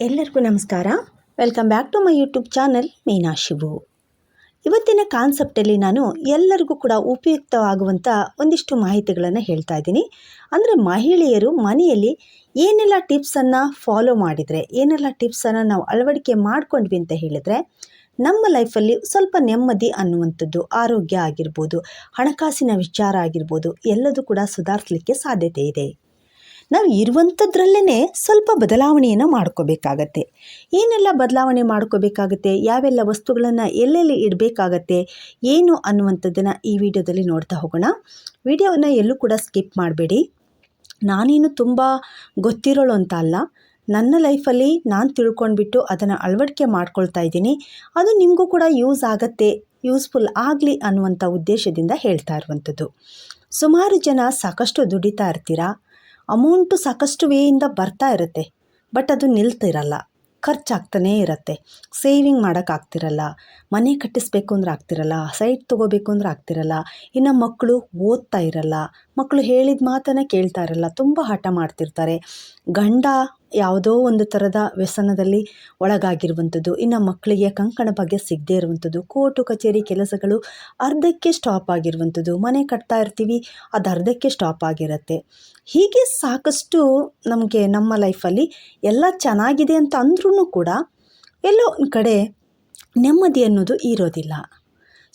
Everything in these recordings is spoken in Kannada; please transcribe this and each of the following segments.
ಎಲ್ಲರಿಗೂ ನಮಸ್ಕಾರ. Welcome back to my YouTube channel Meena Shivu ಇವತ್ತಿನ ಕಾನ್ಸೆಪ್ಟಲ್ಲಿ ನಾನು ಎಲ್ಲರಿಗೂ ಕೂಡ ಉಪಯುಕ್ತವಾಗುವಂಥ ಒಂದಿಷ್ಟು ಮಾಹಿತಿಗಳನ್ನು ಹೇಳ್ತಾ ಇದ್ದೀನಿ. ಅಂದರೆ ಮಹಿಳೆಯರು ಮನೆಯಲ್ಲಿ ಏನೆಲ್ಲ ಟಿಪ್ಸನ್ನು ಫಾಲೋ ಮಾಡಿದರೆ, ಏನೆಲ್ಲ ಟಿಪ್ಸನ್ನು ನಾವು ಅಳವಡಿಕೆ ಮಾಡ್ಕೊಂಡ್ವಿ ಅಂತ ಹೇಳಿದರೆ, ನಮ್ಮ ಲೈಫಲ್ಲಿ ಸ್ವಲ್ಪ ನೆಮ್ಮದಿ ಅನ್ನುವಂಥದ್ದು, ಆರೋಗ್ಯ ಆಗಿರ್ಬೋದು, ಹಣಕಾಸಿನ ವಿಚಾರ ಆಗಿರ್ಬೋದು, ಎಲ್ಲದೂ ಕೂಡ ಸುಧಾರಿಸಲಿಕ್ಕೆ ಸಾಧ್ಯತೆ ಇದೆ. ನಾವು ಇರುವಂಥದ್ರಲ್ಲೇ ಸ್ವಲ್ಪ ಬದಲಾವಣೆಯನ್ನು ಮಾಡ್ಕೋಬೇಕಾಗತ್ತೆ. ಏನೆಲ್ಲ ಬದಲಾವಣೆ ಮಾಡ್ಕೋಬೇಕಾಗತ್ತೆ? ಯಾವೆಲ್ಲ ವಸ್ತುಗಳನ್ನು ಎಲ್ಲೆಲ್ಲಿ ಇಡಬೇಕಾಗತ್ತೆ? ಏನು ಅನ್ನುವಂಥದ್ದನ್ನು ಈ ವಿಡಿಯೋದಲ್ಲಿ ನೋಡ್ತಾ ಹೋಗೋಣ. ವಿಡಿಯೋವನ್ನು ಎಲ್ಲೂ ಕೂಡ ಸ್ಕಿಪ್ ಮಾಡಬೇಡಿ. ನಾನೇನು ತುಂಬ ಗೊತ್ತಿರೋಳು ಅಂತ ಅಲ್ಲ. ನನ್ನ ಲೈಫಲ್ಲಿ ನಾನು ತಿಳ್ಕೊಂಡ್ಬಿಟ್ಟು ಅದನ್ನು ಅಳವಡಿಕೆ ಮಾಡ್ಕೊಳ್ತಾ ಇದ್ದೀನಿ. ಅದು ನಿಮಗೂ ಕೂಡ ಯೂಸ್ ಆಗತ್ತೆ, ಯೂಸ್ಫುಲ್ ಆಗಲಿ ಅನ್ನುವಂಥ ಉದ್ದೇಶದಿಂದ ಹೇಳ್ತಾ ಇರುವಂಥದ್ದು. ಸುಮಾರು ಜನ ಸಾಕಷ್ಟು ದುಡಿತಾ ಇರ್ತೀರಾ? ಅಮೌಂಟು ಸಾಕಷ್ಟು ವೇಯಿಂದ ಬರ್ತಾ ಇರುತ್ತೆ ಬಟ್ ಅದು ನಿಲ್ತಿರಲ್ಲ. ಖರ್ಚಾಗ್ತಾನೇ ಇರುತ್ತೆ. ಸೇವಿಂಗ್ ಮಾಡೋಕ್ಕಾಗ್ತಿರಲ್ಲ. ಮನೆ ಕಟ್ಟಿಸ್ಬೇಕು ಅಂದ್ರೆ ಆಗ್ತಿರಲ್ಲ. ಸೈಟ್ ತೊಗೋಬೇಕು ಅಂದ್ರೆ ಆಗ್ತಿರಲ್ಲ. ಇನ್ನು ಮಕ್ಕಳು ಓದ್ತಾ ಇರಲ್ಲ. ಮಕ್ಕಳು ಹೇಳಿದ ಮಾತನ್ನು ಕೇಳ್ತಾ ಇರಲ್ಲ. ತುಂಬ ಹಠ ಮಾಡ್ತಿರ್ತಾರೆ. ಗಂಡ ಯಾವುದೋ ಒಂದು ಥರದ ವ್ಯಸನದಲ್ಲಿ ಒಳಗಾಗಿರುವಂಥದ್ದು, ಇನ್ನು ಮಕ್ಕಳಿಗೆ ಕಂಕಣ ಬಗ್ಗೆ ಸಿಗದೇ ಇರುವಂಥದ್ದು, ಕೋರ್ಟು ಕಚೇರಿ ಕೆಲಸಗಳು ಅರ್ಧಕ್ಕೆ ಸ್ಟಾಪ್ ಆಗಿರುವಂಥದ್ದು, ಮನೆ ಕಟ್ತಾ ಇರ್ತೀವಿ, ಅದು ಅರ್ಧಕ್ಕೆ ಸ್ಟಾಪ್ ಆಗಿರುತ್ತೆ. ಹೀಗೆ ಸಾಕಷ್ಟು ನಮಗೆ ನಮ್ಮ ಲೈಫಲ್ಲಿ ಎಲ್ಲ ಚೆನ್ನಾಗಿದೆ ಅಂತ ಅಂದ್ರೂ ಕೂಡ ಎಲ್ಲೋ ಒಂದು ಕಡೆ ನೆಮ್ಮದಿ ಅನ್ನೋದು ಇರೋದಿಲ್ಲ.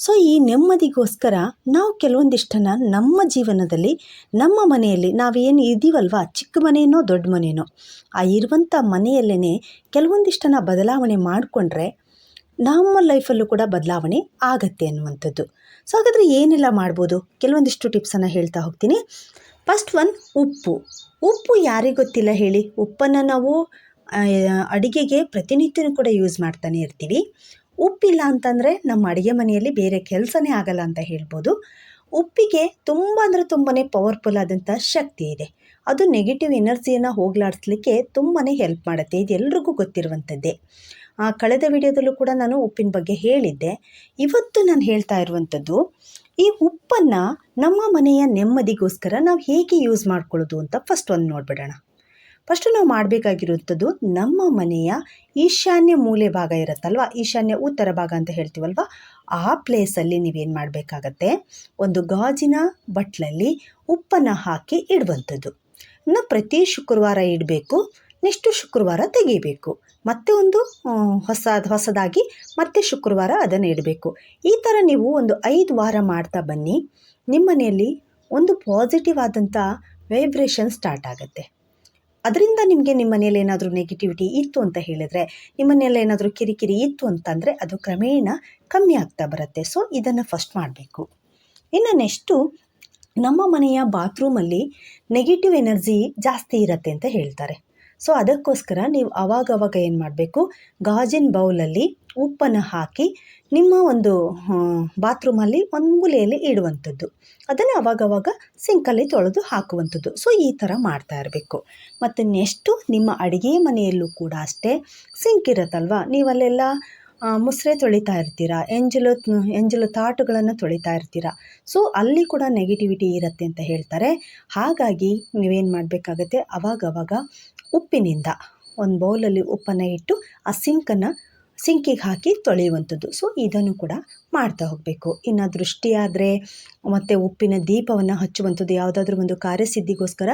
ಸೊ ಈ ನೆಮ್ಮದಿಗೋಸ್ಕರ ನಾವು ಕೆಲವೊಂದಿಷ್ಟನ್ನು ನಮ್ಮ ಜೀವನದಲ್ಲಿ, ನಮ್ಮ ಮನೆಯಲ್ಲಿ ನಾವೇನು ಇದ್ದೀವಲ್ವ? ಚಿಕ್ಕ ಮನೆಯೋ ದೊಡ್ಡ ಮನೆಯೋ ಆ ಇರುವಂಥ ಮನೆಯಲ್ಲೇ ಕೆಲವೊಂದಿಷ್ಟನ್ನು ಬದಲಾವಣೆ ಮಾಡಿಕೊಂಡ್ರೆ ನಮ್ಮ ಲೈಫಲ್ಲೂ ಕೂಡ ಬದಲಾವಣೆ ಆಗತ್ತೆ ಅನ್ನುವಂಥದ್ದು. ಸೊ ಹಾಗಾದರೆ ಏನೆಲ್ಲ ಮಾಡ್ಬೋದು? ಕೆಲವೊಂದಿಷ್ಟು ಟಿಪ್ಸನ್ನು ಹೇಳ್ತಾ ಹೋಗ್ತೀನಿ. ಫಸ್ಟ್ ಒನ್ ಉಪ್ಪು. ಉಪ್ಪು ಯಾರಿಗೆ ಗೊತ್ತಿಲ್ಲ ಹೇಳಿ? ಉಪ್ಪನ್ನು ನಾವು ಅಡುಗೆಗೆ ಪ್ರತಿನಿತ್ಯನೂ ಕೂಡ ಯೂಸ್ ಮಾಡ್ತಾನೆ ಇರ್ತೀವಿ. ಉಪ್ಪಿಲ್ಲ ಅಂತಂದರೆ ನಮ್ಮ ಅಡುಗೆ ಮನೆಯಲ್ಲಿ ಬೇರೆ ಕೆಲಸನೇ ಆಗಲ್ಲ ಅಂತ ಹೇಳ್ಬೋದು. ಉಪ್ಪಿಗೆ ತುಂಬ ಅಂದರೆ ತುಂಬಾ ಪವರ್ಫುಲ್ ಆದಂಥ ಶಕ್ತಿ ಇದೆ. ಅದು ನೆಗೆಟಿವ್ ಎನರ್ಜಿಯನ್ನು ಹೋಗಲಾಡಿಸ್ಲಿಕ್ಕೆ ತುಂಬಾ ಹೆಲ್ಪ್ ಮಾಡುತ್ತೆ. ಇದು ಎಲ್ರಿಗೂ ಗೊತ್ತಿರುವಂಥದ್ದೇ ಕಳೆದ ವಿಡಿಯೋದಲ್ಲೂ ಕೂಡ ನಾನು ಉಪ್ಪಿನ ಬಗ್ಗೆ ಹೇಳಿದ್ದೆ. ಇವತ್ತು ನಾನು ಹೇಳ್ತಾ ಇರುವಂಥದ್ದು ಈ ಉಪ್ಪನ್ನು ನಮ್ಮ ಮನೆಯ ನೆಮ್ಮದಿಗೋಸ್ಕರ ನಾವು ಹೇಗೆ ಯೂಸ್ ಮಾಡ್ಕೊಳ್ಳೋದು ಅಂತ ಫಸ್ಟ್ ಒಂದು ನೋಡಿಬಿಡೋಣ. ಫಸ್ಟು ನಾವು ಮಾಡಬೇಕಾಗಿರುವಂಥದ್ದು ನಮ್ಮ ಮನೆಯ ಈಶಾನ್ಯ ಮೂಲೆ ಭಾಗ ಇರುತ್ತಲ್ವ? ಈಶಾನ್ಯ ಉತ್ತರ ಭಾಗ ಅಂತ ಹೇಳ್ತೀವಲ್ವ? ಆ ಪ್ಲೇಸಲ್ಲಿ ನೀವೇನು ಮಾಡಬೇಕಾಗತ್ತೆ? ಒಂದು ಗಾಜಿನ ಬಟ್ಲಲ್ಲಿ ಉಪ್ಪನ್ನು ಹಾಕಿ ಇಡುವಂಥದ್ದು. ಇನ್ನು ಪ್ರತಿ ಶುಕ್ರವಾರ ಇಡಬೇಕು, ನೆಕ್ಸ್ಟು ಶುಕ್ರವಾರ ತೆಗಿಬೇಕು. ಮತ್ತೆ ಒಂದು ಹೊಸ, ಹೊಸದಾಗಿ ಮತ್ತೆ ಶುಕ್ರವಾರ ಅದನ್ನು ಇಡಬೇಕು. ಈ ಥರ ನೀವು ಒಂದು ಐದು ವಾರ ಮಾಡ್ತಾ ಬನ್ನಿ. ನಿಮ್ಮ ಮನೆಯಲ್ಲಿ ಒಂದು ಪಾಸಿಟಿವ್ ಆದಂಥ ವೈಬ್ರೇಷನ್ ಸ್ಟಾರ್ಟ್ ಆಗುತ್ತೆ. ಅದರಿಂದ ನಿಮಗೆ ನಿಮ್ಮ ಮನೇಲಿ ಏನಾದರೂ ನೆಗೆಟಿವಿಟಿ ಇತ್ತು ಅಂತ ಹೇಳಿದರೆ, ನಿಮ್ಮ ಮನೆಯಲ್ಲಿ ಏನಾದರೂ ಕಿರಿಕಿರಿ ಇತ್ತು ಅಂತಂದರೆ ಅದು ಕ್ರಮೇಣ ಕಮ್ಮಿ ಆಗ್ತಾ ಬರುತ್ತೆ. ಸೊ ಇದನ್ನು ಫಸ್ಟ್ ಮಾಡಬೇಕು. ಇನ್ನು ನೆಕ್ಸ್ಟು ನಮ್ಮ ಮನೆಯ ಬಾತ್ರೂಮಲ್ಲಿ ನೆಗೆಟಿವ್ ಎನರ್ಜಿ ಜಾಸ್ತಿ ಇರುತ್ತೆ ಅಂತ ಹೇಳ್ತಾರೆ. ಸೊ ಅದಕ್ಕೋಸ್ಕರ ನೀವು ಅವಾಗವಾಗ ಏನು ಮಾಡಬೇಕು, ಗಾಜಿನ ಬೌಲಲ್ಲಿ ಉಪ್ಪನ್ನು ಹಾಕಿ ನಿಮ್ಮ ಒಂದು ಬಾತ್ರೂಮಲ್ಲಿ ಒಂದು ಮೂಲೆಯಲ್ಲಿ ಇಡುವಂಥದ್ದು. ಅದನ್ನು ಅವಾಗವಾಗ ಸಿಂಕಲ್ಲಿ ತೊಳೆದು ಹಾಕುವಂಥದ್ದು. ಸೊ ಈ ಥರ ಮಾಡ್ತಾ ಇರಬೇಕು. ಮತ್ತು ನೆಕ್ಸ್ಟು ನಿಮ್ಮ ಅಡುಗೆ ಮನೆಯಲ್ಲೂ ಕೂಡ ಅಷ್ಟೇ. ಸಿಂಕ್ ಇರುತ್ತಲ್ವ? ನೀವಲ್ಲೆಲ್ಲ ಮುಸ್ರೆ ತೊಳಿತಾ ಇರ್ತೀರಾ? ಎಂಜಲು ಎಂಜಲು ತಾಟುಗಳನ್ನು ತೊಳಿತಾ ಇರ್ತೀರಾ? ಸೊ ಅಲ್ಲಿ ಕೂಡ ನೆಗೆಟಿವಿಟಿ ಇರುತ್ತೆ ಅಂತ ಹೇಳ್ತಾರೆ. ಹಾಗಾಗಿ ನೀವೇನು ಮಾಡಬೇಕಾಗತ್ತೆ? ಅವಾಗವಾಗ ಉಪ್ಪಿನಿಂದ ಒಂದು ಬೌಲಲ್ಲಿ ಉಪ್ಪನ್ನು ಇಟ್ಟು ಆ ಸಿಂಕನ್ನು ಸಿಂಕಿಗೆ ಹಾಕಿ ತೊಳೆಯುವಂಥದ್ದು. ಸೊ ಇದನ್ನು ಕೂಡ ಮಾಡ್ತಾ ಹೋಗಬೇಕು. ಇನ್ನು ದೃಷ್ಟಿಯಾದರೆ ಮತ್ತು ಉಪ್ಪಿನ ದೀಪವನ್ನು ಹಚ್ಚುವಂಥದ್ದು, ಯಾವುದಾದ್ರೂ ಒಂದು ಕಾರ್ಯಸಿದ್ಧಿಗೋಸ್ಕರ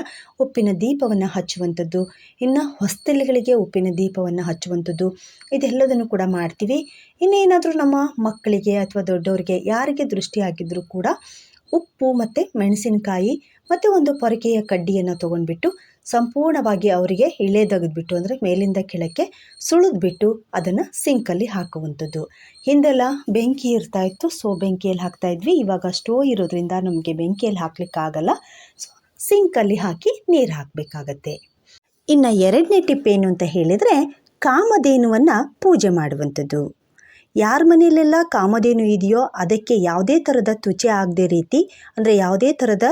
ಉಪ್ಪಿನ ದೀಪವನ್ನು ಹಚ್ಚುವಂಥದ್ದು, ಇನ್ನು ಹೊಸ್ತಿಲುಗಳಿಗೆ ಉಪ್ಪಿನ ದೀಪವನ್ನು ಹಚ್ಚುವಂಥದ್ದು, ಇದೆಲ್ಲದನ್ನು ಕೂಡ ಮಾಡ್ತೀವಿ. ಇನ್ನೇನಾದರೂ ನಮ್ಮ ಮಕ್ಕಳಿಗೆ ಅಥವಾ ದೊಡ್ಡವರಿಗೆ ಯಾರಿಗೆ ದೃಷ್ಟಿ ಆಗಿದ್ದರೂ ಕೂಡ ಉಪ್ಪು ಮತ್ತು ಮೆಣಸಿನಕಾಯಿ ಮತ್ತು ಒಂದು ಪೊರಕೆಯ ಕಡ್ಡಿಯನ್ನು ತೊಗೊಂಡ್ಬಿಟ್ಟು ಸಂಪೂರ್ಣವಾಗಿ ಅವರಿಗೆ ಇಳೆದಗದ್ಬಿಟ್ಟು ಅಂದರೆ ಮೇಲಿಂದ ಕೆಳಕ್ಕೆ ಸುಳಿದ್ಬಿಟ್ಟು ಅದನ್ನು ಸಿಂಕಲ್ಲಿ ಹಾಕುವಂಥದ್ದು. ಹಿಂದೆಲ್ಲ ಬೆಂಕಿ ಇರ್ತಾ ಇತ್ತು ಸೊ ಬೆಂಕಿಯಲ್ಲಿ ಹಾಕ್ತಾ ಇದ್ವಿ. ಇವಾಗ ಸ್ಟೋ ಇರೋದ್ರಿಂದ ನಮಗೆ ಬೆಂಕಿಯಲ್ಲಿ ಹಾಕ್ಲಿಕ್ಕಾಗಲ್ಲ ಸೊ ಸಿಂಕಲ್ಲಿ ಹಾಕಿ ನೀರು ಹಾಕಬೇಕಾಗತ್ತೆ. ಇನ್ನು ಎರಡನೇ ಟಿಪ್ ಏನು ಅಂತ ಹೇಳಿದರೆ, ಕಾಮಧೇನುವನ್ನು ಪೂಜೆ ಮಾಡುವಂಥದ್ದು. ಯಾರ ಮನೆಯಲ್ಲೆಲ್ಲ ಕಾಮಧೇನು ಇದೆಯೋ ಅದಕ್ಕೆ ಯಾವುದೇ ಥರದ ತ್ವಚೆ ಆಗದೆ ರೀತಿ, ಅಂದರೆ ಯಾವುದೇ ಥರದ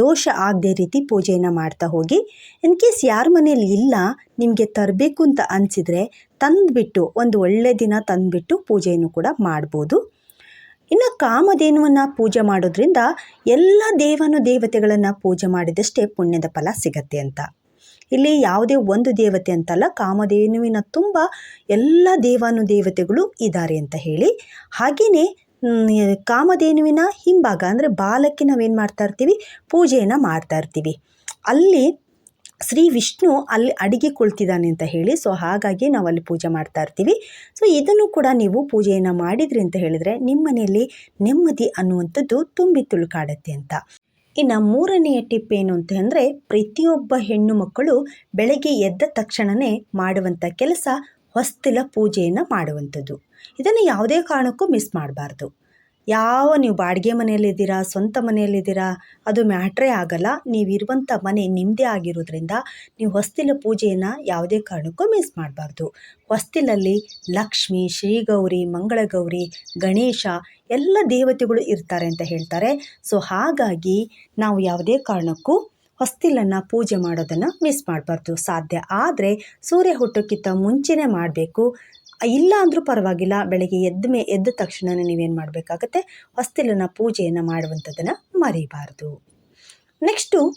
ದೋಷ ಆಗದೆ ರೀತಿ ಪೂಜೆಯನ್ನು ಮಾಡ್ತಾ ಹೋಗಿ ಇನ್ ಕೇಸ್ ಯಾರ ಮನೇಲಿ ಇಲ್ಲ, ನಿಮಗೆ ತರಬೇಕು ಅಂತ ಅನಿಸಿದರೆ ತಂದುಬಿಟ್ಟು, ಒಂದು ಒಳ್ಳೆಯ ದಿನ ತಂದುಬಿಟ್ಟು ಪೂಜೆಯನ್ನು ಕೂಡ ಮಾಡ್ಬೋದು. ಇನ್ನು ಕಾಮಧೇನುವನ್ನು ಪೂಜೆ ಮಾಡೋದ್ರಿಂದ ಎಲ್ಲ ದೇವನು ದೇವತೆಗಳನ್ನು ಪೂಜೆ ಮಾಡಿದಷ್ಟೇ ಪುಣ್ಯದ ಫಲ ಸಿಗತ್ತೆ ಅಂತ. ಇಲ್ಲಿ ಯಾವುದೇ ಒಂದು ದೇವತೆ ಅಂತಲ್ಲ, ಕಾಮಧೇನುವಿನ ತುಂಬ ಎಲ್ಲ ದೇವಾನು ದೇವತೆಗಳು ಇದ್ದಾರೆ ಅಂತ ಹೇಳಿ. ಹಾಗೆಯೇ ಕಾಮಧೇನುವಿನ ಹಿಂಭಾಗ ಅಂದರೆ ಬಾಲಕ್ಕೆ ನಾವೇನು ಮಾಡ್ತಾ ಇರ್ತೀವಿ? ಪೂಜೆಯನ್ನು ಮಾಡ್ತಾ ಇರ್ತೀವಿ. ಅಲ್ಲಿ ಶ್ರೀ ವಿಷ್ಣು ಅಲ್ಲಿ ಅಡಿಗೆ ಕುಳ್ತಿದ್ದಾನೆ ಅಂತ ಹೇಳಿ, ಸೊ ಹಾಗಾಗಿ ನಾವು ಅಲ್ಲಿ ಪೂಜೆ ಮಾಡ್ತಾ ಇರ್ತೀವಿ. ಸೊ ಇದನ್ನು ಕೂಡ ನೀವು ಪೂಜೆಯನ್ನು ಮಾಡಿದ್ರಿ ಅಂತ ಹೇಳಿದರೆ ನಿಮ್ಮ ಮನೆಯಲ್ಲಿ ನೆಮ್ಮದಿ ಅನ್ನುವಂಥದ್ದು ತುಂಬಿ ತುಳುಕಾಡತ್ತೆ ಅಂತ. ಇನ್ನು ಮೂರನೆಯ ಟಿಪ್ ಏನು ಅಂತ ಅಂದರೆ ಪ್ರತಿಯೊಬ್ಬ ಹೆಣ್ಣು ಮಕ್ಕಳು ಬೆಳಗ್ಗೆ ಎದ್ದ ತಕ್ಷಣವೇ ಮಾಡುವಂಥ ಕೆಲಸ ಹೊಸ್ತಿಲ ಪೂಜೆಯನ್ನು ಮಾಡುವಂಥದ್ದು. ಇದನ್ನು ಯಾವುದೇ ಕಾರಣಕ್ಕೂ ಮಿಸ್ ಮಾಡಬಾರ್ದು. ಯಾವ ನೀವು ಬಾಡಿಗೆ ಮನೆಯಲ್ಲಿದ್ದೀರಾ, ಸ್ವಂತ ಮನೆಯಲ್ಲಿದ್ದೀರಾ, ಅದು ಮ್ಯಾಟ್ರೇ ಆಗಲ್ಲ. ನೀವಿರುವಂಥ ಮನೆ ನಿಮ್ಮದೇ ಆಗಿರೋದ್ರಿಂದ ನೀವು ಹೊಸ್ತಿಲ ಪೂಜೆಯನ್ನು ಯಾವುದೇ ಕಾರಣಕ್ಕೂ ಮಿಸ್ ಮಾಡಬಾರ್ದು. ಹೊಸ್ತಿಲಲ್ಲಿ ಲಕ್ಷ್ಮಿ, ಶ್ರೀಗೌರಿ, ಮಂಗಳಗೌರಿ, ಗಣೇಶ ಎಲ್ಲ ದೇವತೆಗಳು ಇರ್ತಾರೆ ಅಂತ ಹೇಳ್ತಾರೆ. ಸೊ ಹಾಗಾಗಿ ನಾವು ಯಾವುದೇ ಕಾರಣಕ್ಕೂ ಹೊಸ್ತಿಲನ್ನು ಪೂಜೆ ಮಾಡೋದನ್ನು ಮಿಸ್ ಮಾಡಬಾರ್ದು. ಸಾಧ್ಯ ಆದರೆ ಸೂರ್ಯ ಹುಟ್ಟೋಕ್ಕಿಂತ ಮುಂಚೆನೇ ಮಾಡಬೇಕು. ಇಲ್ಲ ಅಂದರೂ ಪರವಾಗಿಲ್ಲ, ಬೆಳಗ್ಗೆ ಎದ್ದ ಮೇ, ಎದ್ದ ತಕ್ಷಣವೇ ನೀವೇನು ಮಾಡಬೇಕಾಗತ್ತೆ? ಹೊಸ್ತಿಲನ ಪೂಜೆಯನ್ನು ಮಾಡುವಂಥದ್ದನ್ನು ಮರಿಬಾರ್ದು. ನೆಕ್ಸ್ಟು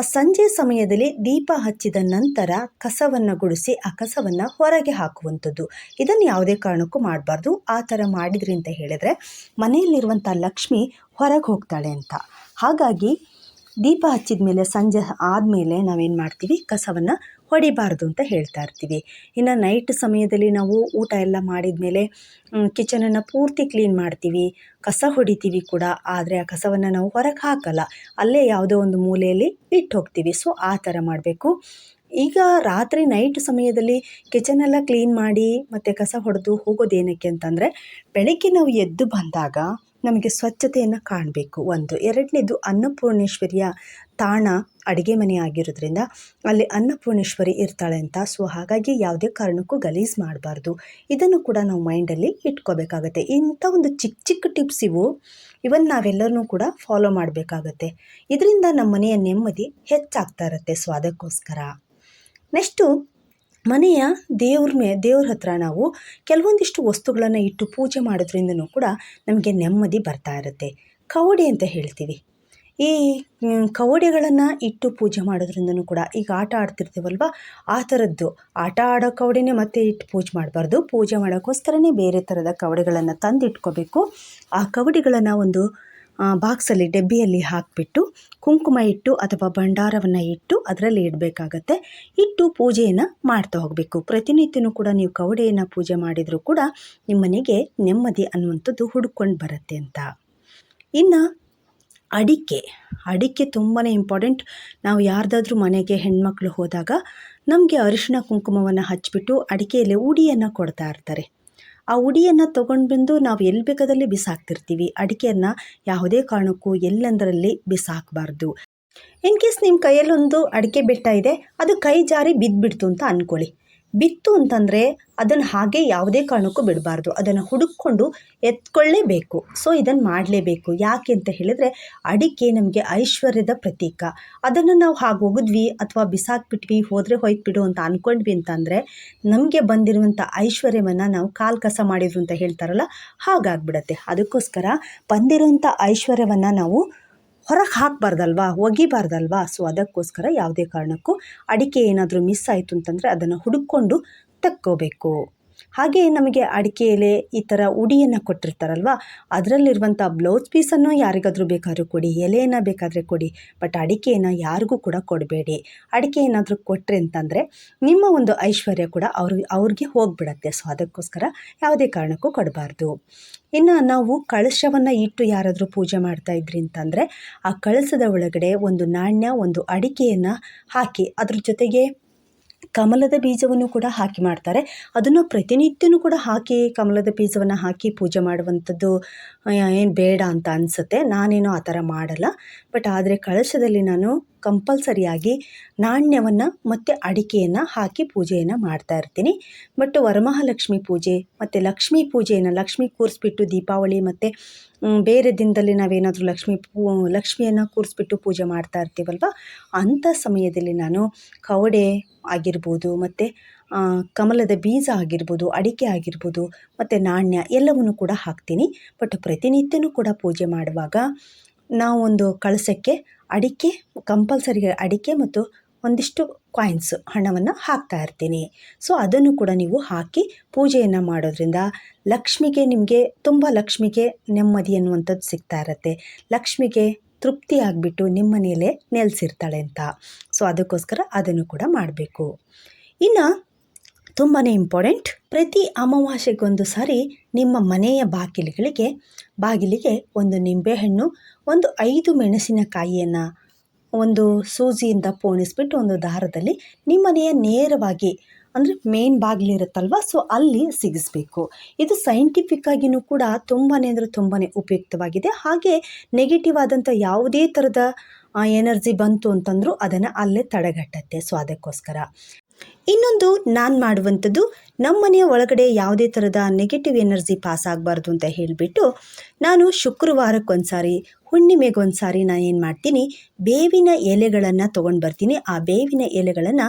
ಸಂಜೆ ಸಮಯದಲ್ಲಿ ದೀಪ ಹಚ್ಚಿದ ನಂತರ ಕಸವನ್ನು ಗುಡಿಸಿ ಆ ಕಸವನ್ನು ಹೊರಗೆ ಹಾಕುವಂಥದ್ದು. ಇದನ್ನು ಯಾವುದೇ ಕಾರಣಕ್ಕೂ ಮಾಡಬಾರ್ದು. ಆ ಥರ ಮಾಡಿದ್ರಿ ಅಂತ ಹೇಳಿದರೆ ಮನೆಯಲ್ಲಿರುವಂಥ ಲಕ್ಷ್ಮಿ ಹೊರಗೆ ಹೋಗ್ತಾಳೆ ಅಂತ. ಹಾಗಾಗಿ ದೀಪ ಹಚ್ಚಿದ ಮೇಲೆ, ಸಂಜೆ ಆದಮೇಲೆ ನಾವೇನು ಮಾಡ್ತೀವಿ? ಕಸವನ್ನು ಹೊಡಿಬಾರ್ದು ಅಂತ ಹೇಳ್ತಾ ಇರ್ತೀವಿ. ಇನ್ನು ನೈಟ್ ಸಮಯದಲ್ಲಿ ನಾವು ಊಟ ಎಲ್ಲ ಮಾಡಿದ ಮೇಲೆ ಕಿಚನನ್ನು ಪೂರ್ತಿ ಕ್ಲೀನ್ ಮಾಡ್ತೀವಿ. ಕಸ ಹೊಡಿತೀವಿ ಕೂಡ, ಆದರೆ ಆ ಕಸವನ್ನು ನಾವು ಹೊರಗೆ ಹಾಕಲ್ಲ. ಅಲ್ಲೇ ಯಾವುದೋ ಒಂದು ಮೂಲೆಯಲ್ಲಿ ಇಟ್ಟು ಹೋಗ್ತೀವಿ. ಸೊ ಆ ಥರ ಮಾಡಬೇಕು. ಈಗ ರಾತ್ರಿ ನೈಟ್ ಸಮಯದಲ್ಲಿ ಕಿಚನೆಲ್ಲ ಕ್ಲೀನ್ ಮಾಡಿ ಮತ್ತು ಕಸ ಹೊಡೆದು ಹೋಗೋದೇನಕ್ಕೆ ಅಂತಂದರೆ, ಬೆಳಗ್ಗೆ ನಾವು ಎದ್ದು ಬಂದಾಗ ನಮಗೆ ಸ್ವಚ್ಛತೆಯನ್ನು ಕಾಣಬೇಕು. ಒಂದು. ಎರಡನೇದು ಅನ್ನಪೂರ್ಣೇಶ್ವರಿಯ ತಾಣ ಅಡುಗೆ ಮನೆ ಆಗಿರೋದ್ರಿಂದ ಅಲ್ಲಿ ಅನ್ನಪೂರ್ಣೇಶ್ವರಿ ಇರ್ತಾಳೆ ಅಂತ. ಸೊ ಹಾಗಾಗಿ ಯಾವುದೇ ಕಾರಣಕ್ಕೂ ಗಲೀಜು ಮಾಡಬಾರ್ದು. ಇದನ್ನು ಕೂಡ ನಾವು ಮೈಂಡಲ್ಲಿ ಇಟ್ಕೋಬೇಕಾಗತ್ತೆ. ಇಂಥ ಒಂದು ಚಿಕ್ಕ ಚಿಕ್ಕ ಟಿಪ್ಸ್ ಇವು. ಇವನ್ ನಾವೆಲ್ಲರೂ ಕೂಡ ಫಾಲೋ ಮಾಡಬೇಕಾಗತ್ತೆ. ಇದರಿಂದ ನಮ್ಮ ಮನೆಯ ನೆಮ್ಮದಿ ಹೆಚ್ಚಾಗ್ತಾ ಇರುತ್ತೆ. ಸೊ ಅದಕ್ಕೋಸ್ಕರ. ನೆಕ್ಸ್ಟು ಮನೆಯ ದೇವ್ರ ಮೇ, ದೇವ್ರ ಹತ್ರ ನಾವು ಕೆಲವೊಂದಿಷ್ಟು ವಸ್ತುಗಳನ್ನು ಇಟ್ಟು ಪೂಜೆ ಮಾಡೋದ್ರಿಂದನೂ ಕೂಡ ನಮಗೆ ನೆಮ್ಮದಿ ಬರ್ತಾ ಇರುತ್ತೆ. ಕವಡೆ ಅಂತ ಹೇಳ್ತೀವಿ. ಈ ಕವಡೆಗಳನ್ನು ಇಟ್ಟು ಪೂಜೆ ಮಾಡೋದ್ರಿಂದನೂ ಕೂಡ ಈಗ ಆಟ ಆಡ್ತಿರ್ತೀವಲ್ವ? ಆ ಥರದ್ದು. ಆಟ ಆಡೋ ಕವಡೆನೇ ಮತ್ತೆ ಇಟ್ಟು ಪೂಜೆ ಮಾಡಬಾರ್ದು. ಪೂಜೆ ಮಾಡೋಕ್ಕೋಸ್ಕರನೇ ಬೇರೆ ಥರದ ಕವಡೆಗಳನ್ನು ತಂದು ಇಟ್ಕೋಬೇಕು ಆ ಕವಡೆಗಳನ್ನು ಒಂದು ಬಾಕ್ಸಲ್ಲಿ ಡಬ್ಬಿಯಲ್ಲಿ ಹಾಕಿಬಿಟ್ಟು ಕುಂಕುಮ ಇಟ್ಟು ಅಥವಾ ಭಂಡಾರವನ್ನು ಇಟ್ಟು ಅದರಲ್ಲಿ ಇಡಬೇಕಾಗತ್ತೆ. ಇಟ್ಟು ಪೂಜೆಯನ್ನು ಮಾಡ್ತಾ ಹೋಗಬೇಕು. ಪ್ರತಿನಿತ್ಯನೂ ಕೂಡ ನೀವು ಕವಡೆಯನ್ನು ಪೂಜೆ ಮಾಡಿದರೂ ಕೂಡ ನಿಮ್ಮ ಮನೆಗೆ ನೆಮ್ಮದಿ ಅನ್ನುವಂಥದ್ದು ಹುಡುಕೊಂಡು ಬರುತ್ತೆ ಅಂತ. ಇನ್ನು ಅಡಿಕೆ. ಅಡಿಕೆ ತುಂಬಾ ಇಂಪಾರ್ಟೆಂಟ್ ನಾವು ಯಾರ್ದಾದ್ರೂ ಮನೆಗೆ ಹೆಣ್ಮಕ್ಳು ಹೋದಾಗ ನಮಗೆ ಅರಿಶಿಣ ಕುಂಕುಮವನ್ನು ಹಚ್ಚಿಬಿಟ್ಟು ಅಡಿಕೆಯಲ್ಲಿ ಉಡಿಯನ್ನು ಕೊಡ್ತಾ ಇರ್ತಾರೆ. ಆ ಉಡಿಯನ್ನು ತೊಗೊಂಡು ಬಂದು ನಾವು ಎಲ್ಲಿ ಬೇಕಾದಲ್ಲಿ ಬಿಸಾಕ್ತಿರ್ತೀವಿ. ಅಡಿಕೆಯನ್ನು ಯಾವುದೇ ಕಾರಣಕ್ಕೂ ಎಲ್ಲೆಂದರಲ್ಲಿ ಬಿಸಾಕಬಾರ್ದು. ಇನ್ ಕೇಸ್ ನಿಮ್ಮ ಕೈಯಲ್ಲೊಂದು ಅಡಿಕೆ ಬೆಟ್ಟ ಇದೆ, ಅದು ಕೈ ಜಾರಿ ಬಿದ್ದುಬಿಡ್ತು ಅಂತ ಅಂದ್ಕೊಳ್ಳಿ ಬಿತ್ತು ಅಂತಂದರೆ ಅದನ್ನು ಹಾಗೆ ಯಾವುದೇ ಕಾರಣಕ್ಕೂ ಬಿಡಬಾರ್ದು. ಅದನ್ನು ಹುಡುಕೊಂಡು ಎತ್ಕೊಳ್ಳೇಬೇಕು. ಸೊ ಇದನ್ನು ಮಾಡಲೇಬೇಕು. ಯಾಕೆ ಅಂತ ಹೇಳಿದರೆ, ಅಡಿಕೆ ನಮಗೆ ಐಶ್ವರ್ಯದ ಪ್ರತೀಕ. ಅದನ್ನು ನಾವು ಹಾಗೆ ಒಗೆದ್ವಿ ಅಥವಾ ಬಿಸಾಕ್ಬಿಟ್ವಿ, ಹೋದರೆ ಬಿಡು ಅಂತ ಅಂದ್ಕೊಂಡ್ವಿ ಅಂತಂದರೆ, ನಮಗೆ ಬಂದಿರುವಂಥ ಐಶ್ವರ್ಯವನ್ನು ನಾವು ಕಾಲು ಕಸ ಮಾಡಿದ್ರು ಅಂತ ಹೇಳ್ತಾರಲ್ಲ, ಹಾಗಾಗ್ಬಿಡತ್ತೆ. ಅದಕ್ಕೋಸ್ಕರ ಬಂದಿರುವಂಥ ಐಶ್ವರ್ಯವನ್ನು ನಾವು ಹೊರಗೆ ಹಾಕಬಾರ್ದಲ್ವಾ? ಒಗಿಬಾರ್ದಲ್ವಾ? ಸೊ ಅದಕ್ಕೋಸ್ಕರ ಯಾವುದೇ ಕಾರಣಕ್ಕೂ ಅಡಿಕೆ ಏನಾದರೂ ಮಿಸ್ ಆಯಿತು ಅಂತಂದರೆ ಅದನ್ನು ಹುಡುಕೊಂಡು ತಕ್ಕೋಬೇಕು. ಹಾಗೆ ನಮಗೆ ಅಡಿಕೆ ಎಲೆ ಈ ಥರ ಉಡಿಯನ್ನು ಕೊಟ್ಟಿರ್ತಾರಲ್ವ, ಅದರಲ್ಲಿರುವಂಥ ಬ್ಲೌಸ್ ಪೀಸನ್ನು ಯಾರಿಗಾದರೂ ಬೇಕಾದರೂ ಕೊಡಿ, ಎಲೆಯನ್ನು ಬೇಕಾದರೆ ಕೊಡಿ ಬಟ್ ಅಡಿಕೆಯನ್ನು ಯಾರಿಗೂ ಕೂಡ ಕೊಡಬೇಡಿ. ಅಡಿಕೆ ಏನಾದರೂ ಕೊಟ್ಟರೆ ಅಂತಂದರೆ ನಿಮ್ಮ ಒಂದು ಐಶ್ವರ್ಯ ಕೂಡ ಅವ್ರಿಗೆ ಅವ್ರಿಗೆ ಹೋಗಿಬಿಡತ್ತೆ. ಸೊ ಅದಕ್ಕೋಸ್ಕರ ಯಾವುದೇ ಕಾರಣಕ್ಕೂ ಕೊಡಬಾರ್ದು. ಇನ್ನು ನಾವು ಕಳಶವನ್ನು ಇಟ್ಟು ಯಾರಾದರೂ ಪೂಜೆ ಮಾಡ್ತಾ ಇದ್ರಿ ಅಂತಂದರೆ ಆ ಕಳಸದ ಒಳಗಡೆ ಒಂದು ನಾಣ್ಯ, ಒಂದು ಅಡಿಕೆಯನ್ನು ಹಾಕಿ ಅದ್ರ ಜೊತೆಗೆ ಕಮಲದ ಬೀಜವನ್ನು ಕೂಡ ಹಾಕಿ ಮಾಡ್ತಾರೆ. ಅದನ್ನು ಪ್ರತಿನಿತ್ಯನೂ ಕೂಡ ಹಾಕಿ ಕಮಲದ ಬೀಜವನ್ನು ಹಾಕಿ ಪೂಜೆ ಮಾಡುವಂಥದ್ದು ಏನು ಬೇಡ ಅಂತ ಅನಿಸುತ್ತೆ. ನಾನೇನು ಆ ಥರ ಮಾಡಲ್ಲ. ಬಟ್ ಆದರೆ ಕಳಶದಲ್ಲಿ ನಾನು ಕಂಪಲ್ಸರಿಯಾಗಿ ನಾಣ್ಯವನ್ನು ಮತ್ತು ಅಡಿಕೆಯನ್ನು ಹಾಕಿ ಪೂಜೆಯನ್ನು ಮಾಡ್ತಾ ಇರ್ತೀನಿ. ಬಟ್ ವರಮಹಾಲಕ್ಷ್ಮಿ ಪೂಜೆ, ಮತ್ತು ಲಕ್ಷ್ಮೀ ಪೂಜೆಯನ್ನು, ಲಕ್ಷ್ಮಿ ಕೂರಿಸ್ಬಿಟ್ಟು ದೀಪಾವಳಿ ಮತ್ತು ಬೇರೆ ದಿನದಲ್ಲಿ ನಾವೇನಾದರೂ ಲಕ್ಷ್ಮಿ ಪೂ, ಲಕ್ಷ್ಮಿಯನ್ನು ಕೂರಿಸ್ಬಿಟ್ಟು ಪೂಜೆ ಮಾಡ್ತಾ ಇರ್ತೀವಲ್ವ? ಅಂಥ ಸಮಯದಲ್ಲಿ ನಾನು ಕವಡೆ ಆಗಿರ್ಬೋದು, ಮತ್ತು ಕಮಲದ ಬೀಜ ಆಗಿರ್ಬೋದು, ಅಡಿಕೆ ಆಗಿರ್ಬೋದು, ಮತ್ತು ನಾಣ್ಯ ಎಲ್ಲವನ್ನು ಕೂಡ ಹಾಕ್ತೀನಿ. ಬಟ್ ಪ್ರತಿನಿತ್ಯನೂ ಕೂಡ ಪೂಜೆ ಮಾಡುವಾಗ ನಾವೊಂದು ಕಳಸಕ್ಕೆ ಅಡಿಕೆ ಕಂಪಲ್ಸರಿ ಅಡಿಕೆ ಮತ್ತು ಒಂದಿಷ್ಟು ಕಾಯಿನ್ಸ್ ಹಣವನ್ನು ಹಾಕ್ತಾ ಇರ್ತೀನಿ. ಸೊ ಅದನ್ನು ಕೂಡ ನೀವು ಹಾಕಿ ಪೂಜೆಯನ್ನು ಮಾಡೋದ್ರಿಂದ ಲಕ್ಷ್ಮಿಗೆ ನಿಮಗೆ ತುಂಬ ಲಕ್ಷ್ಮಿಗೆ ನೆಮ್ಮದಿ ಅನ್ನುವಂಥದ್ದು ಸಿಗ್ತಾ ಇರುತ್ತೆ. ಲಕ್ಷ್ಮಿಗೆ ತೃಪ್ತಿ ಆಗಿಬಿಟ್ಟು ನಿಮ್ಮ ಮನೆಯಲ್ಲೇ ನೆಲೆಸಿರ್ತಾಳೆ ಅಂತ. ಸೊ ಅದಕ್ಕೋಸ್ಕರ ಅದನ್ನು ಕೂಡ ಮಾಡಬೇಕು. ಇನ್ನು ತುಂಬಾ ಇಂಪಾರ್ಟೆಂಟ್ ಪ್ರತಿ ಅಮಾವಾಸ್ಯೆಗೊಂದು ಸಾರಿ ನಿಮ್ಮ ಮನೆಯ ಬಾಗಿಲುಗಳಿಗೆ, ಬಾಗಿಲಿಗೆ ಒಂದು ನಿಂಬೆಹಣ್ಣು, ಒಂದು ಐದು ಮೆಣಸಿನಕಾಯಿಯನ್ನು, ಒಂದು ಸೂಜಿಯಿಂದ ಪೋಣಿಸ್ಬಿಟ್ಟು ಒಂದು ದಾರದಲ್ಲಿ ನಿಮ್ಮ ಮನೆಯ ನೇರವಾಗಿ ಅಂದರೆ ಮೇನ್ ಬಾಗಿಲಿರುತ್ತಲ್ವ ಸೊ ಅಲ್ಲಿ ಸಿಗಿಸ್ಬೇಕು. ಇದು ಸೈಂಟಿಫಿಕ್ ಆಗಿಯೂ ಕೂಡ ತುಂಬಾ ಅಂದರೆ ತುಂಬಾ ಉಪಯುಕ್ತವಾಗಿದೆ. ಹಾಗೆ ನೆಗೆಟಿವ್ ಆದಂಥ ಯಾವುದೇ ಥರದ ಎನರ್ಜಿ ಬಂತು ಅಂತಂದರೂ ಅದನ್ನು ಅಲ್ಲೇ ತಡೆಗಟ್ಟತ್ತೆ. ಸೊ ಅದಕ್ಕೋಸ್ಕರ. ಇನ್ನೊಂದು, ನಾನು ಮಾಡುವಂಥದ್ದು ನಮ್ಮ ಮನೆಯ ಒಳಗಡೆ ಯಾವುದೇ ಥರದ ನೆಗೆಟಿವ್ ಎನರ್ಜಿ ಪಾಸ್ ಆಗಬಾರ್ದು ಅಂತ ಹೇಳಿಬಿಟ್ಟು, ನಾನು ಶುಕ್ರವಾರಕ್ಕೊಂದು ಸಾರಿ ಹುಣ್ಣಿಮೆಗೊಂದು ಸಾರಿ ನಾನು ಏನು ಮಾಡ್ತೀನಿ, ಬೇವಿನ ಎಲೆಗಳನ್ನು ತೊಗೊಂಡು ಬರ್ತೀನಿ. ಆ ಬೇವಿನ ಎಲೆಗಳನ್ನು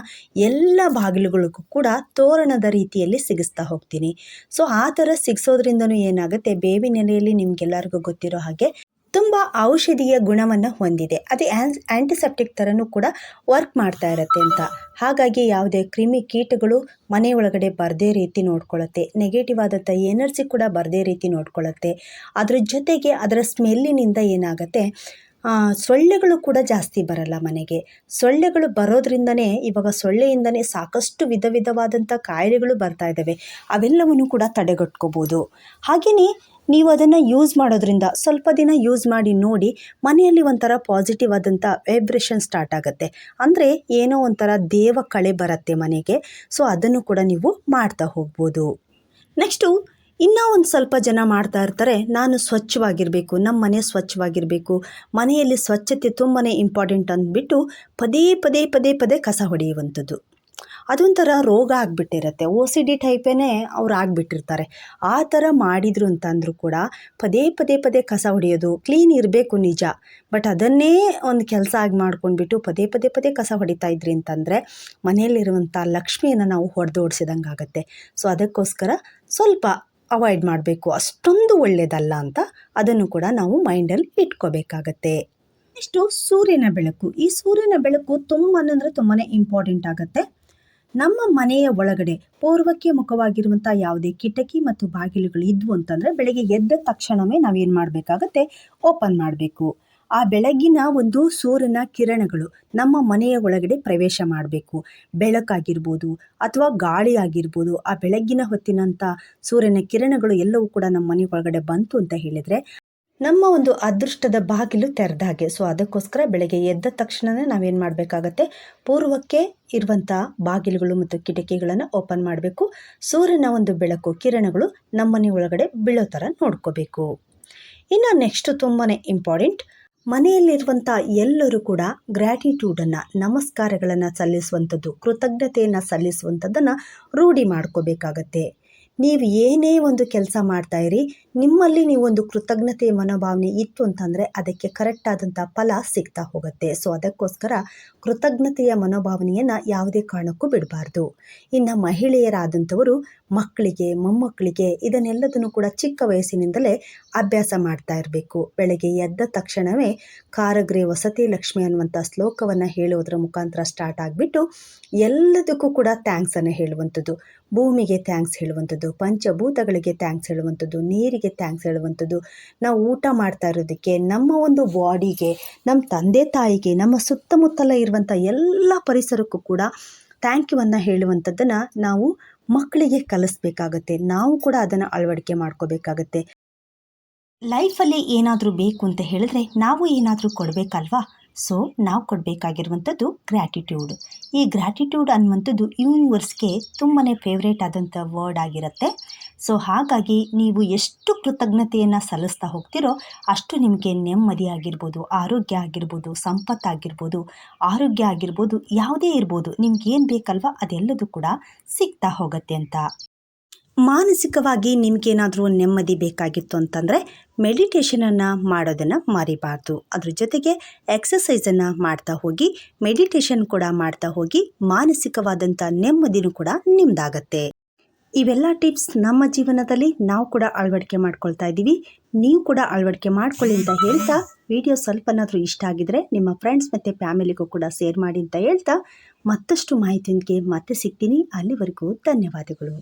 ಎಲ್ಲ ಬಾಗಿಲುಗಳಿಗೂ ಕೂಡ ತೋರಣದ ರೀತಿಯಲ್ಲಿ ಸಿಗಿಸ್ತಾ ಹೋಗ್ತೀನಿ. ಸೊ ಆ ಥರ ಸಿಗಿಸೋದ್ರಿಂದನೂ ಏನಾಗುತ್ತೆ, ಬೇವಿನ ಎಲೆಯಲ್ಲಿ ನಿಮಗೆಲ್ಲರಿಗೂ ಗೊತ್ತಿರೋ ಹಾಗೆ ತುಂಬ ಔಷಧೀಯ ಗುಣವನ್ನು ಹೊಂದಿದೆ. ಅದೇ ಆ್ಯಂಟಿಸೆಪ್ಟಿಕ್ ಥರನೂ ಕೂಡ ವರ್ಕ್ ಮಾಡ್ತಾ ಇರುತ್ತೆ ಅಂತ. ಹಾಗಾಗಿ ಯಾವುದೇ ಕ್ರಿಮಿ ಕೀಟಗಳು ಮನೆ ಒಳಗಡೆ ಬರದೇ ರೀತಿ ನೋಡ್ಕೊಳ್ಳುತ್ತೆ ನೆಗೆಟಿವ್ ಆದಂಥ ಎನರ್ಜಿ ಕೂಡ ಬರದೇ ರೀತಿ ನೋಡ್ಕೊಳ್ಳುತ್ತೆ ಅದರ ಜೊತೆಗೆ ಅದರ ಸ್ಮೆಲ್ಲಿನಿಂದ ಏನಾಗುತ್ತೆ? ಸೊಳ್ಳೆಗಳು ಕೂಡ ಜಾಸ್ತಿ ಬರಲ್ಲ ಮನೆಗೆ. ಸೊಳ್ಳೆಗಳು ಬರೋದ್ರಿಂದನೇ, ಇವಾಗ ಸೊಳ್ಳೆಯಿಂದನೇ ಸಾಕಷ್ಟು ವಿಧ ವಿಧವಾದಂಥ ಕಾಯಿಲೆಗಳು ಬರ್ತಾ ಇದ್ದಾವೆ ಅವೆಲ್ಲವನ್ನು ಕೂಡ ತಡೆಗಟ್ಕೋಬೋದು. ಹಾಗೆಯೇ ನೀವು ಅದನ್ನು ಯೂಸ್ ಮಾಡೋದ್ರಿಂದ ಸ್ವಲ್ಪ ದಿನ ಯೂಸ್ ಮಾಡಿ ನೋಡಿ ಮನೆಯಲ್ಲಿ ಒಂಥರ ಪಾಸಿಟಿವ್ ಆದಂಥ ವೈಬ್ರೇಷನ್ ಸ್ಟಾರ್ಟ್ ಆಗುತ್ತೆ. ಅಂದರೆ ಏನೋ ಒಂಥರ ದೇವ ಕಳೆ ಬರುತ್ತೆ ಮನೆಗೆ. ಸೊ ಅದನ್ನು ಕೂಡ ನೀವು ಮಾಡ್ತಾ ಹೋಗ್ಬೋದು. ನೆಕ್ಸ್ಟು ಇನ್ನೂ ಒಂದು ಸ್ವಲ್ಪ ಜನ ಮಾಡ್ತಾ ಇರ್ತಾರೆ. ನಾನು ಸ್ವಚ್ಛವಾಗಿರಬೇಕು ನಮ್ಮ ಮನೆ ಸ್ವಚ್ಛವಾಗಿರಬೇಕು. ಮನೆಯಲ್ಲಿ ಸ್ವಚ್ಛತೆ ತುಂಬಾ ಇಂಪಾರ್ಟೆಂಟ್ ಅಂದ್ಬಿಟ್ಟು ಪದೇ ಪದೇ ಪದೇ ಪದೇ ಕಸ ಹೊಡೆಯುವಂಥದ್ದು. ಅದೊಂಥರ ರೋಗ ಆಗಿಬಿಟ್ಟಿರತ್ತೆ. ಓ ಸಿ ಡಿ ಟೈಪೇ ಅವ್ರು ಆಗಿಬಿಟ್ಟಿರ್ತಾರೆ. ಆ ಥರ ಮಾಡಿದರು ಅಂತಂದರೂ ಕೂಡ ಪದೇ ಪದೇ ಪದೇ ಕಸ ಹೊಡೆಯೋದು ಕ್ಲೀನ್ ಇರಬೇಕು ನಿಜ. ಬಟ್ ಅದನ್ನೇ ಒಂದು ಕೆಲಸ ಆಗಿ ಮಾಡ್ಕೊಂಡ್ಬಿಟ್ಟು ಪದೇ ಪದೇ ಪದೇ ಕಸ ಹೊಡಿತಾ ಇದ್ರಿ ಅಂತಂದರೆ ಮನೆಯಲ್ಲಿರುವಂಥ ಲಕ್ಷ್ಮಿಯನ್ನು ನಾವು ಹೊಡೆದೋಡಿಸಿದಂಗೆ ಆಗುತ್ತೆ ಸೊ, ಅದಕ್ಕೋಸ್ಕರ ಸ್ವಲ್ಪ ಅವಾಯ್ಡ್ ಮಾಡಬೇಕು. ಅಷ್ಟೊಂದು ಒಳ್ಳೆಯದಲ್ಲ ಅಂತ ಅದನ್ನು ಕೂಡ ನಾವು ಮೈಂಡಲ್ಲಿ ಇಟ್ಕೋಬೇಕಾಗತ್ತೆ. ನೆಕ್ಸ್ಟು ಸೂರ್ಯನ ಬೆಳಕು. ಈ ಸೂರ್ಯನ ಬೆಳಕು ತುಂಬ ಅಂದರೆ ತುಂಬಾ ಇಂಪಾರ್ಟೆಂಟ್ ಆಗುತ್ತೆ. ನಮ್ಮ ಮನೆಯ ಒಳಗಡೆ ಪೂರ್ವಕ್ಕೆ ಮುಖವಾಗಿರುವಂಥ ಯಾವುದೇ ಕಿಟಕಿ ಮತ್ತು ಬಾಗಿಲುಗಳು ಇದ್ವು ಅಂತಂದ್ರೆ ಬೆಳಗ್ಗೆ ಎದ್ದ ತಕ್ಷಣವೇ ನಾವೇನು ಮಾಡಬೇಕಾಗತ್ತೆ ಓಪನ್ ಮಾಡಬೇಕು. ಆ ಬೆಳಗಿನ ಒಂದು ಸೂರ್ಯನ ಕಿರಣಗಳು ನಮ್ಮ ಮನೆಯ ಒಳಗಡೆ ಪ್ರವೇಶ ಮಾಡಬೇಕು. ಬೆಳಕಾಗಿರ್ಬೋದು ಅಥವಾ ಗಾಳಿ ಆಗಿರ್ಬೋದು ಆ ಬೆಳಗ್ಗಿನ ಹೊತ್ತಿನಂಥ ಸೂರ್ಯನ ಕಿರಣಗಳು ಎಲ್ಲವೂ ಕೂಡ ನಮ್ಮ ಮನೆ ಒಳಗಡೆ ಬಂತು ಅಂತ ಹೇಳಿದರೆ ನಮ್ಮ ಒಂದು ಅದೃಷ್ಟದ ಬಾಗಿಲು ತೆರೆದ ಹಾಗೆ. ಸೊ ಅದಕ್ಕೋಸ್ಕರ ಬೆಳಗ್ಗೆ ಎದ್ದ ತಕ್ಷಣವೇ ನಾವೇನು ಮಾಡಬೇಕಾಗತ್ತೆ? ಪೂರ್ವಕ್ಕೆ ಇರುವಂಥ ಬಾಗಿಲುಗಳು ಮತ್ತು ಕಿಟಕಿಗಳನ್ನು ಓಪನ್ ಮಾಡಬೇಕು. ಸೂರ್ಯನ ಒಂದು ಬೆಳಕು, ಕಿರಣಗಳು ನಮ್ಮನೆ ಒಳಗಡೆ ಬೀಳೋ ಥರ ನೋಡ್ಕೋಬೇಕು. ಇನ್ನು ನೆಕ್ಸ್ಟ್ ತುಂಬಾ ಇಂಪಾರ್ಟೆಂಟ್ ಮನೆಯಲ್ಲಿರುವಂಥ ಎಲ್ಲರೂ ಕೂಡ ಗ್ರ್ಯಾಟಿಟ್ಯೂಡನ್ನು ನಮಸ್ಕಾರಗಳನ್ನು ಸಲ್ಲಿಸುವಂಥದ್ದು, ಕೃತಜ್ಞತೆಯನ್ನು ಸಲ್ಲಿಸುವಂಥದ್ದನ್ನು ರೂಢಿ ಮಾಡ್ಕೋಬೇಕಾಗತ್ತೆ. ನೀವು ಏನೇ ಒಂದು ಕೆಲಸ ಮಾಡ್ತಾಯಿರಿ ನಿಮ್ಮಲ್ಲಿ ನೀವು ಒಂದು ಕೃತಜ್ಞತೆಯ ಮನೋಭಾವನೆ ಇತ್ತು ಅಂತಂದರೆ ಅದಕ್ಕೆ ಕರೆಕ್ಟ್ ಆದಂಥ ಫಲ ಸಿಗ್ತಾ ಹೋಗುತ್ತೆ. ಸೊ ಅದಕ್ಕೋಸ್ಕರ ಕೃತಜ್ಞತೆಯ ಮನೋಭಾವನೆಯನ್ನು ಯಾವುದೇ ಕಾರಣಕ್ಕೂ ಬಿಡಬಾರ್ದು. ಇನ್ನು ಮಹಿಳೆಯರಾದಂಥವರು, ಮಕ್ಕಳಿಗೆ, ಮೊಮ್ಮಕ್ಕಳಿಗೆ ಇದನ್ನೆಲ್ಲದನ್ನು ಕೂಡ ಚಿಕ್ಕ ವಯಸ್ಸಿನಿಂದಲೇ ಅಭ್ಯಾಸ ಮಾಡ್ತಾ ಇರಬೇಕು. ಬೆಳಗ್ಗೆ ಎದ್ದ ತಕ್ಷಣವೇ ಕಾರಗ್ರೆ ವಸತಿ ಲಕ್ಷ್ಮಿ ಅನ್ನುವಂಥ ಶ್ಲೋಕವನ್ನು ಹೇಳುವುದರ ಮುಖಾಂತರ ಸ್ಟಾರ್ಟ್ ಆಗಿಬಿಟ್ಟು ಎಲ್ಲದಕ್ಕೂ ಕೂಡ ಥ್ಯಾಂಕ್ಸನ್ನು ಹೇಳುವಂಥದ್ದು. ಭೂಮಿಗೆ ಥ್ಯಾಂಕ್ಸ್ ಹೇಳುವಂಥದ್ದು, ಪಂಚಭೂತಗಳಿಗೆ ಥ್ಯಾಂಕ್ಸ್ ಹೇಳುವಂಥದ್ದು, ನೀರಿಗೆ ಥ್ಯಾಂಕ್ಸ್ ಹೇಳುವಂಥದ್ದು. ನಾವು ಊಟ ಮಾಡ್ತಾ ಇರೋದಕ್ಕೆ, ನಮ್ಮ ಒಂದು ಬಾಡಿಗೆ, ನಮ್ಮ ತಂದೆ ತಾಯಿಗೆ, ನಮ್ಮ ಸುತ್ತಮುತ್ತಲ ಇರುವಂಥ ಎಲ್ಲ ಪರಿಸರಕ್ಕೂ ಕೂಡ ಥ್ಯಾಂಕ್ ಯುವನ್ನು ಹೇಳುವಂಥದ್ದನ್ನು ನಾವು ಮಕ್ಕಳಿಗೆ ಕಲಿಸ್ಬೇಕಾಗತ್ತೆ. ನಾವು ಕೂಡ ಅದನ್ನು ಅಳವಡಿಕೆ ಮಾಡ್ಕೋಬೇಕಾಗತ್ತೆ. ಲೈಫಲ್ಲಿ ಏನಾದರೂ ಬೇಕು ಅಂತ ಹೇಳಿದ್ರೆ ನಾವು ಏನಾದರೂ ಕೊಡಬೇಕಲ್ವಾ? ಸೊ ನಾವು ಕೊಡಬೇಕಾಗಿರುವಂಥದ್ದು ಗ್ರ್ಯಾಟಿಟ್ಯೂಡ್ ಈ ಗ್ರ್ಯಾಟಿಟ್ಯೂಡ್ ಅನ್ನುವಂಥದ್ದು ಯೂನಿವರ್ಸ್ಗೆ ತುಂಬಾ ಫೇವ್ರೇಟ್ ಆದಂಥ ವರ್ಡ್ ಆಗಿರುತ್ತೆ. ಸೊ ಹಾಗಾಗಿ ನೀವು ಎಷ್ಟು ಕೃತಜ್ಞತೆಯನ್ನು ಸಲ್ಲಿಸ್ತಾ ಹೋಗ್ತಿರೋ ಅಷ್ಟು ನಿಮಗೆ ನೆಮ್ಮದಿ ಆಗಿರ್ಬೋದು, ಆರೋಗ್ಯ ಆಗಿರ್ಬೋದು ಸಂಪತ್ತಾಗಿರ್ಬೋದು ಆರೋಗ್ಯ ಆಗಿರ್ಬೋದು, ಯಾವುದೇ ಇರ್ಬೋದು, ನಿಮ್ಗೆ ಏನು ಬೇಕಲ್ವ ಅದೆಲ್ಲದೂ ಕೂಡ ಸಿಗ್ತಾ ಹೋಗುತ್ತೆ ಅಂತ. ಮಾನಸಿಕವಾಗಿ ನಿಮಗೇನಾದರೂ ನೆಮ್ಮದಿ ಬೇಕಾಗಿತ್ತು ಅಂತಂದರೆ ಮೆಡಿಟೇಷನನ್ನು ಮಾಡೋದನ್ನು ಮರಿಬಾರ್ದು. ಅದ್ರ ಜೊತೆಗೆ ಎಕ್ಸಸೈಸನ್ನು ಮಾಡ್ತಾ ಹೋಗಿ ಮೆಡಿಟೇಷನ್ ಕೂಡ ಮಾಡ್ತಾ ಹೋಗಿ ಮಾನಸಿಕವಾದಂಥ ನೆಮ್ಮದಿನೂ ಕೂಡ ನಿಮ್ಮದಾಗತ್ತೆ ಇವೆಲ್ಲ ಟಿಪ್ಸ್ ನಮ್ಮ ಜೀವನದಲ್ಲಿ ನಾವು ಕೂಡ ಅಳವಡಿಕೆ ಮಾಡ್ಕೊಳ್ತಾ ಇದ್ದೀವಿ. ನೀವು ಕೂಡ ಅಳವಡಿಕೆ ಮಾಡ್ಕೊಳ್ಳಿ ಅಂತ ಹೇಳ್ತಾ, ವಿಡಿಯೋ ಸ್ವಲ್ಪನಾದರೂ ಇಷ್ಟ ಆಗಿದ್ರೆ ನಿಮ್ಮ ಫ್ರೆಂಡ್ಸ್ ಮತ್ತು ಫ್ಯಾಮಿಲಿಗೂ ಕೂಡ ಶೇರ್ ಮಾಡಿ ಅಂತ ಹೇಳ್ತಾ, ಮತ್ತಷ್ಟು ಮಾಹಿತಿಯೊಂದಿಗೆ ಮತ್ತೆ ಸಿಗ್ತೀನಿ. ಅಲ್ಲಿವರೆಗೂ ಧನ್ಯವಾದಗಳು.